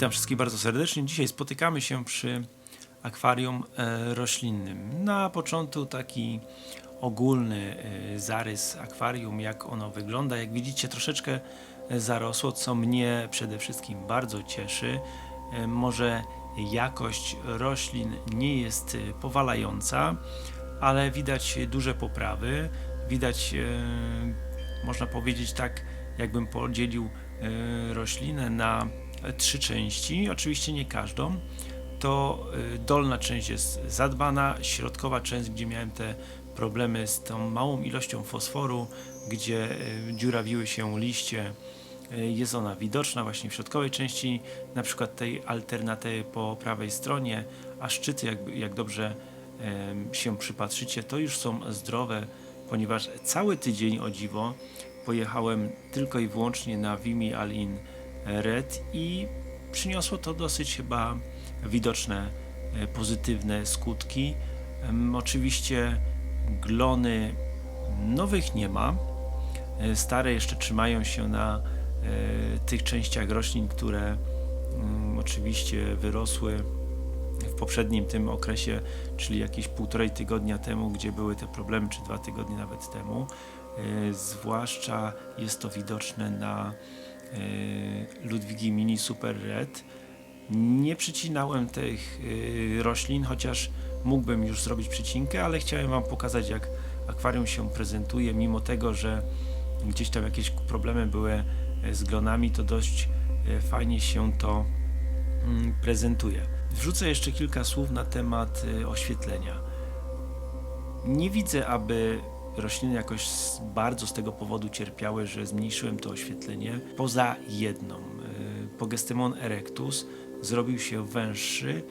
Witam wszystkich bardzo serdecznie. Dzisiaj spotykamy się przy akwarium e, roślinnym. Na początku taki ogólny e, zarys akwarium, jak ono wygląda. Jak widzicie, troszeczkę e, zarosło, co mnie przede wszystkim bardzo cieszy. Może jakość roślin nie jest powalająca, ale widać duże poprawy. Widać, można powiedzieć tak, jakbym podzielił roślinę na trzy części, oczywiście nie każdą. To y, dolna część jest zadbana, środkowa część, gdzie miałem te problemy z tą małą ilością fosforu, gdzie y, dziurawiły się liście, y, jest ona widoczna właśnie w środkowej części, na przykład tej alternatywy po prawej stronie, a szczyty, jak, jak dobrze się przypatrzycie, to już są zdrowe, ponieważ cały tydzień o dziwo pojechałem tylko i wyłącznie na Vimy Alin Red i przyniosło to dosyć chyba widoczne e, pozytywne skutki. Oczywiście glony nowych nie ma. E, Stare jeszcze trzymają się na e, tych częściach roślin, które mm, oczywiście wyrosły w poprzednim tym okresie, czyli jakieś półtorej tygodnia temu, gdzie były te problemy, czy dwa tygodnie nawet temu. Zwłaszcza jest to widoczne na Ludwigi Mini Super Red. Nie przycinałem tych e, roślin, chociaż mógłbym już zrobić przycinkę, ale chciałem Wam pokazać, jak akwarium się prezentuje, mimo tego, że gdzieś tam jakieś problemy były e, z glonami, to dość fajnie się to mm, prezentuje. Wrzucę jeszcze kilka słów na temat oświetlenia. Nie widzę, aby rośliny jakoś bardzo z tego powodu cierpiały, że zmniejszyłem to oświetlenie. Poza jedną. y, Pogestemon erectus zrobił się węższy,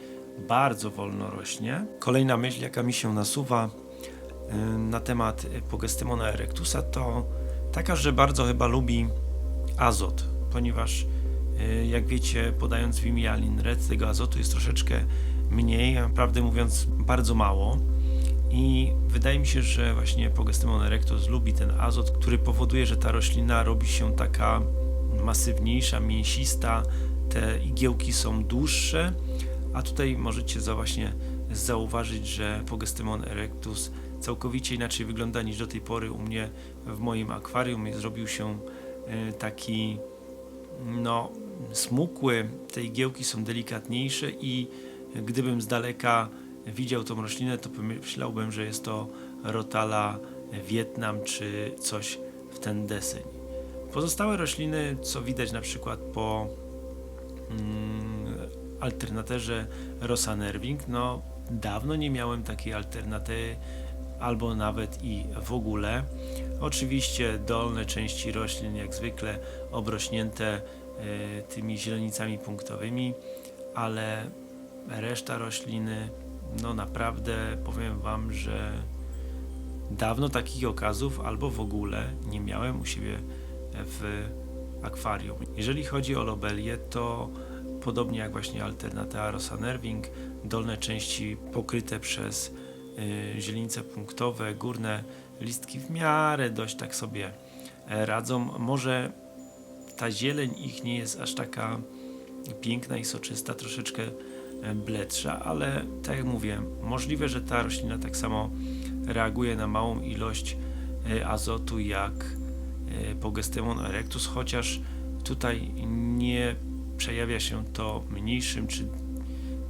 bardzo wolno rośnie. Kolejna myśl, jaka mi się nasuwa y, na temat Pogestemona erectusa, to taka, że bardzo chyba lubi azot, ponieważ y, jak wiecie, podając Vimialin Red, tego azotu jest troszeczkę mniej, a prawdę mówiąc bardzo mało. I wydaje mi się, że właśnie Pogestemon erectus lubi ten azot, który powoduje, że ta roślina robi się taka masywniejsza, mięsista, te igiełki są dłuższe, a tutaj możecie za właśnie zauważyć, że Pogestemon erectus całkowicie inaczej wygląda niż do tej pory u mnie w moim akwarium. Zrobił się e, taki no, smukły, te igiełki są delikatniejsze i gdybym z daleka widział tą roślinę, to pomyślałbym, że jest to Rotala Wietnam czy coś w ten deseń. Pozostałe rośliny, co widać na przykład po mm, alternaterze Rosa Nerving, no dawno nie miałem takiej alternatywy albo nawet i w ogóle. Oczywiście dolne części roślin jak zwykle obrośnięte e, tymi źrenicami punktowymi, ale reszta rośliny, no naprawdę powiem Wam, że dawno takich okazów albo w ogóle nie miałem u siebie w akwarium. Jeżeli chodzi o lobelię, to podobnie jak właśnie Alternatea Rosa Nerving, dolne części pokryte przez y, źrenice punktowe, górne listki w miarę dość tak sobie e, radzą. Może ta zieleń ich nie jest aż taka piękna i soczysta, troszeczkę bledsza, ale tak jak mówię, możliwe, że ta roślina tak samo reaguje na małą ilość e, azotu jak e, Pogestemon erectus, chociaż tutaj nie przejawia się to mniejszym czy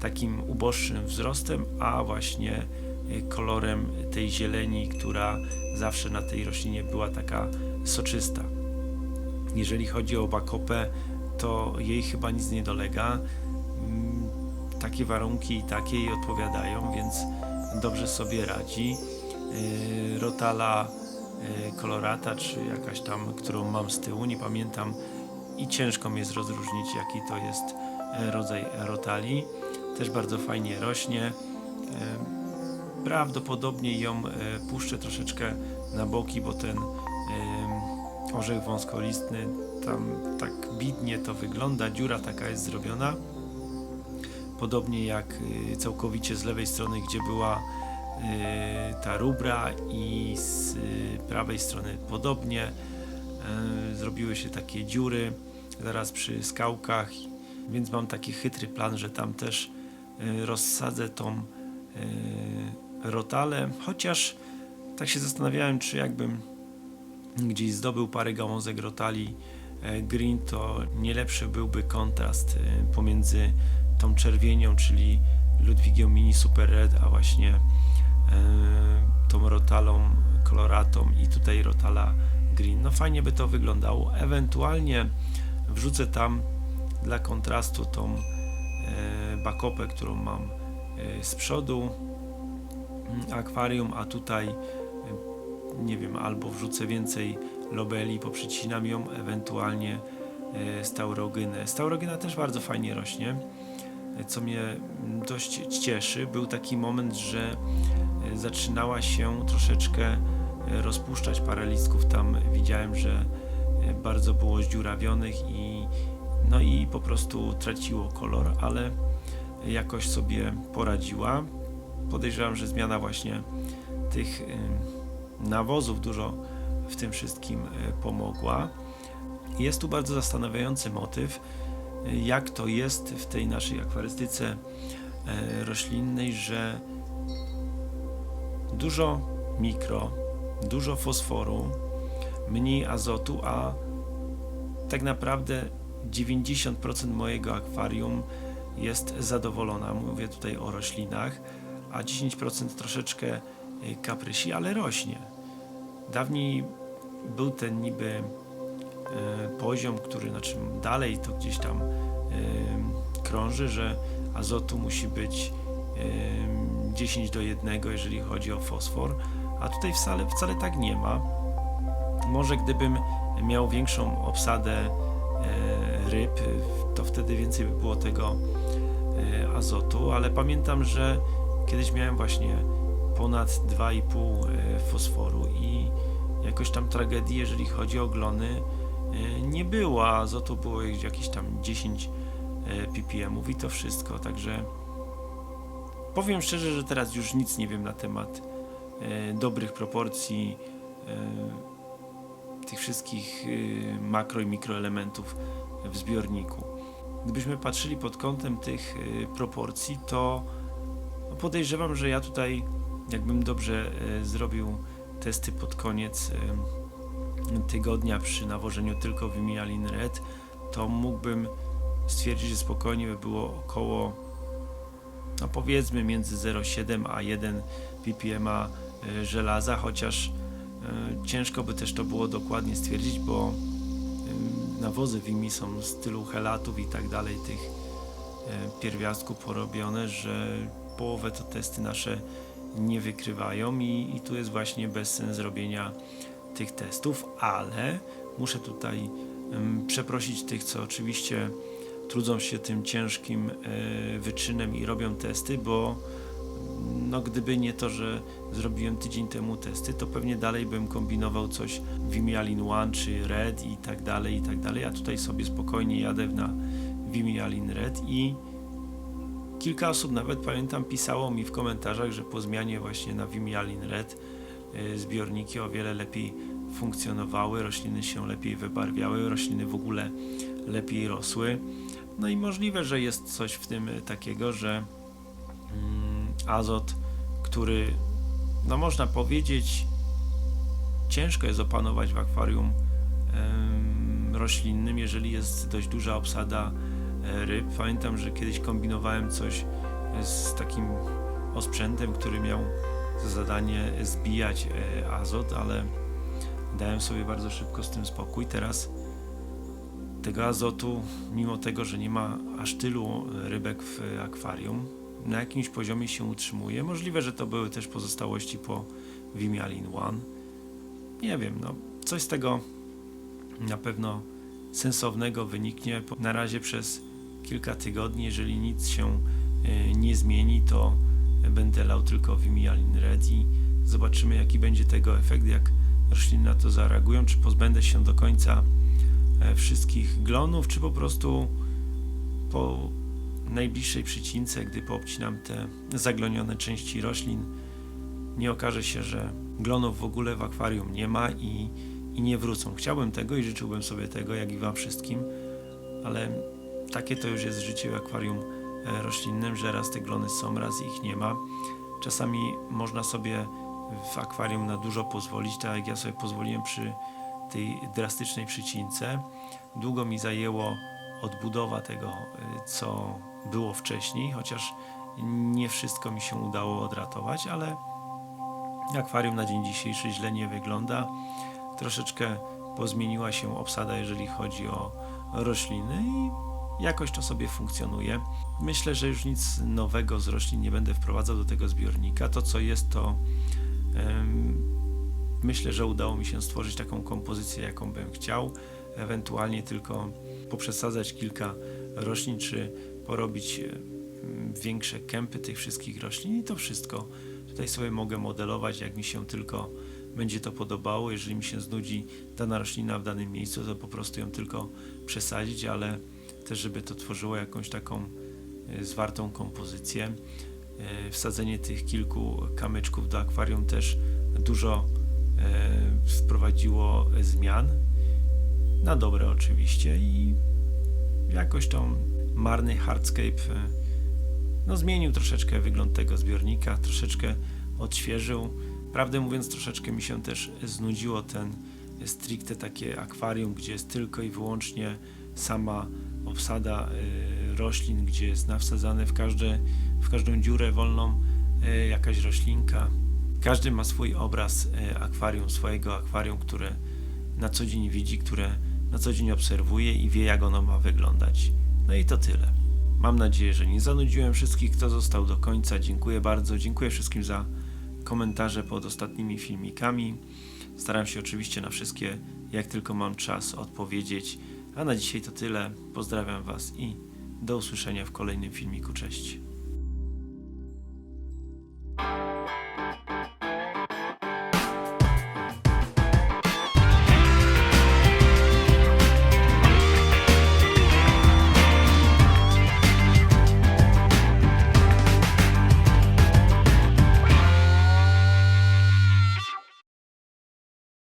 takim uboższym wzrostem, a właśnie e, kolorem tej zieleni, która zawsze na tej roślinie była taka soczysta. Jeżeli chodzi o bakopę, to jej chyba nic nie dolega. Takie warunki i takie jej odpowiadają, więc dobrze sobie radzi. Yy, Rotala yy, kolorata, czy jakaś tam, którą mam z tyłu, nie pamiętam i ciężko mi jest rozróżnić, jaki to jest e, rodzaj rotali. Też bardzo fajnie rośnie. Prawdopodobnie ją puszczę troszeczkę na boki, bo ten orzech wąskolistny tam tak bidnie to wygląda, dziura taka jest zrobiona. Podobnie jak y, całkowicie z lewej strony, gdzie była y, ta rubra i z y, prawej strony podobnie. Zrobiły się takie dziury zaraz przy skałkach więc mam taki chytry plan, że tam też rozsadzę tą rotalę, chociaż tak się zastanawiałem, czy jakbym gdzieś zdobył parę gałązek rotali green, to nie lepszy byłby kontrast pomiędzy tą czerwienią, czyli Ludwigią Mini Super Red, a właśnie e, tą rotalą koloratą i tutaj rotala green. No fajnie by to wyglądało. Ewentualnie wrzucę tam dla kontrastu tą e, bakopę, którą mam e, z przodu mm, akwarium, a tutaj nie wiem, albo wrzucę więcej lobeli, poprzycinam ją, ewentualnie staurogynę. Staurogyna też bardzo fajnie rośnie, co mnie dość cieszy. Był taki moment, że e, zaczynała się troszeczkę e, rozpuszczać parę listków. Tam widziałem, że e, bardzo było zdziurawionych i no i po prostu traciło kolor, ale jakoś sobie poradziła. Podejrzewam, że zmiana właśnie tych nawozów dużo w tym wszystkim pomogła. Jest tu bardzo zastanawiający motyw, jak to jest w tej naszej akwarystyce y, roślinnej, że dużo mikro, dużo fosforu, mniej azotu, a tak naprawdę 90% mojego akwarium jest zadowolona. Mówię tutaj o roślinach, a 10% troszeczkę y, kaprysi, ale rośnie. Dawniej był ten niby poziom, który znaczy dalej to gdzieś tam y, krąży, że azotu musi być y, 10 do 1, jeżeli chodzi o fosfor, a tutaj wcale, wcale tak nie ma. Może gdybym miał większą obsadę e, ryb, to wtedy więcej by było tego e, azotu, ale pamiętam, że kiedyś miałem właśnie ponad 2,5 e, fosforu i jakoś tam tragedii, jeżeli chodzi o glony, e, nie było, a azotu było jakieś tam 10 e, ppm-ów i to wszystko, także powiem szczerze, że teraz już nic nie wiem na temat e, dobrych proporcji e, tych wszystkich makro i mikroelementów w zbiorniku. Gdybyśmy patrzyli pod kątem tych proporcji, to podejrzewam, że ja tutaj, jakbym dobrze zrobił testy pod koniec tygodnia przy nawożeniu tylko Vimialin Red, to mógłbym stwierdzić, że spokojnie by było około, no powiedzmy między 0,7 a 1 ppm y, żelaza, chociaż E, Ciężko by też to było dokładnie stwierdzić, bo em, nawozy Wimi są z stylu helatów i tak dalej, tych e, pierwiastków porobione, że połowę to testy nasze nie wykrywają i, i tu jest właśnie bezsens zrobienia tych testów, ale muszę tutaj przeprosić tych, co oczywiście trudzą się tym ciężkim e, wyczynem i robią testy, bo no gdyby nie to, że zrobiłem tydzień temu testy, to pewnie dalej bym kombinował coś Vimialin One czy Red i tak dalej, i tak dalej, a tutaj sobie spokojnie jadę na Vimialin Red i kilka osób nawet pamiętam pisało mi w komentarzach, że po zmianie właśnie na Vimialin Red zbiorniki o wiele lepiej funkcjonowały, rośliny się lepiej wybarwiały, rośliny w ogóle lepiej rosły. No i możliwe, że jest coś w tym y, takiego, że mm, azot, który, no można powiedzieć, ciężko jest opanować w akwarium roślinnym, jeżeli jest dość duża obsada e, ryb. Pamiętam, że kiedyś kombinowałem coś z takim osprzętem, który miał za zadanie zbijać e, azot, ale dałem sobie bardzo szybko z tym spokój. Teraz tego azotu, mimo tego, że nie ma aż tylu rybek w akwarium, na jakimś poziomie się utrzymuje. Możliwe, że to były też pozostałości po Vimialin One. Nie wiem, no coś z tego na pewno sensownego wyniknie. Na razie przez kilka tygodni, jeżeli nic się y, nie zmieni, to będę lał tylko Vimialin Red i zobaczymy jaki będzie tego efekt, jak rośliny na to zareagują, czy pozbędę się do końca e, wszystkich glonów, czy po prostu po najbliższej przycince, gdy poobcinam te zaglonione części roślin, nie okaże się, że glonów w ogóle w akwarium nie ma i, i nie wrócą. Chciałbym tego i życzyłbym sobie tego, jak i Wam wszystkim, ale takie to już jest życie w akwarium roślinnym, że raz te glony są, raz ich nie ma. Czasami można sobie w akwarium na dużo pozwolić, tak jak ja sobie pozwoliłem przy tej drastycznej przycince. Długo mi zajęło odbudowa tego, y, co było wcześniej, chociaż nie wszystko mi się udało odratować, ale akwarium na dzień dzisiejszy źle nie wygląda. Troszeczkę pozmieniła się obsada, jeżeli chodzi o rośliny i jakoś to sobie funkcjonuje. Myślę, że już nic nowego z roślin nie będę wprowadzał do tego zbiornika. To, co jest, to myślę, że udało mi się stworzyć taką kompozycję, jaką bym chciał. Ewentualnie tylko poprzesadzać kilka roślin, czy porobić większe kępy tych wszystkich roślin i to wszystko. Tutaj sobie mogę modelować, jak mi się tylko będzie to podobało. Jeżeli mi się znudzi dana roślina w danym miejscu, to po prostu ją tylko przesadzić, ale też, żeby to tworzyło jakąś taką e, zwartą kompozycję. E, Wsadzenie tych kilku kamyczków do akwarium też dużo e, wprowadziło zmian. Na dobre oczywiście i jakoś tą marny hardscape no, zmienił troszeczkę wygląd tego zbiornika, troszeczkę odświeżył. Prawdę mówiąc, troszeczkę mi się też znudziło ten stricte takie akwarium, gdzie jest tylko i wyłącznie sama obsada y, roślin, gdzie jest nawsadzane w, każde, w każdą dziurę wolną y, jakaś roślinka. Każdy ma swój obraz y, akwarium, swojego akwarium, które na co dzień widzi, które na co dzień obserwuje i wie, jak ono ma wyglądać. No i to tyle. Mam nadzieję, że nie zanudziłem wszystkich, kto został do końca. Dziękuję bardzo. Dziękuję wszystkim za komentarze pod ostatnimi filmikami. Staram się oczywiście na wszystkie, jak tylko mam czas, odpowiedzieć. A na dzisiaj to tyle. Pozdrawiam Was i do usłyszenia w kolejnym filmiku. Cześć.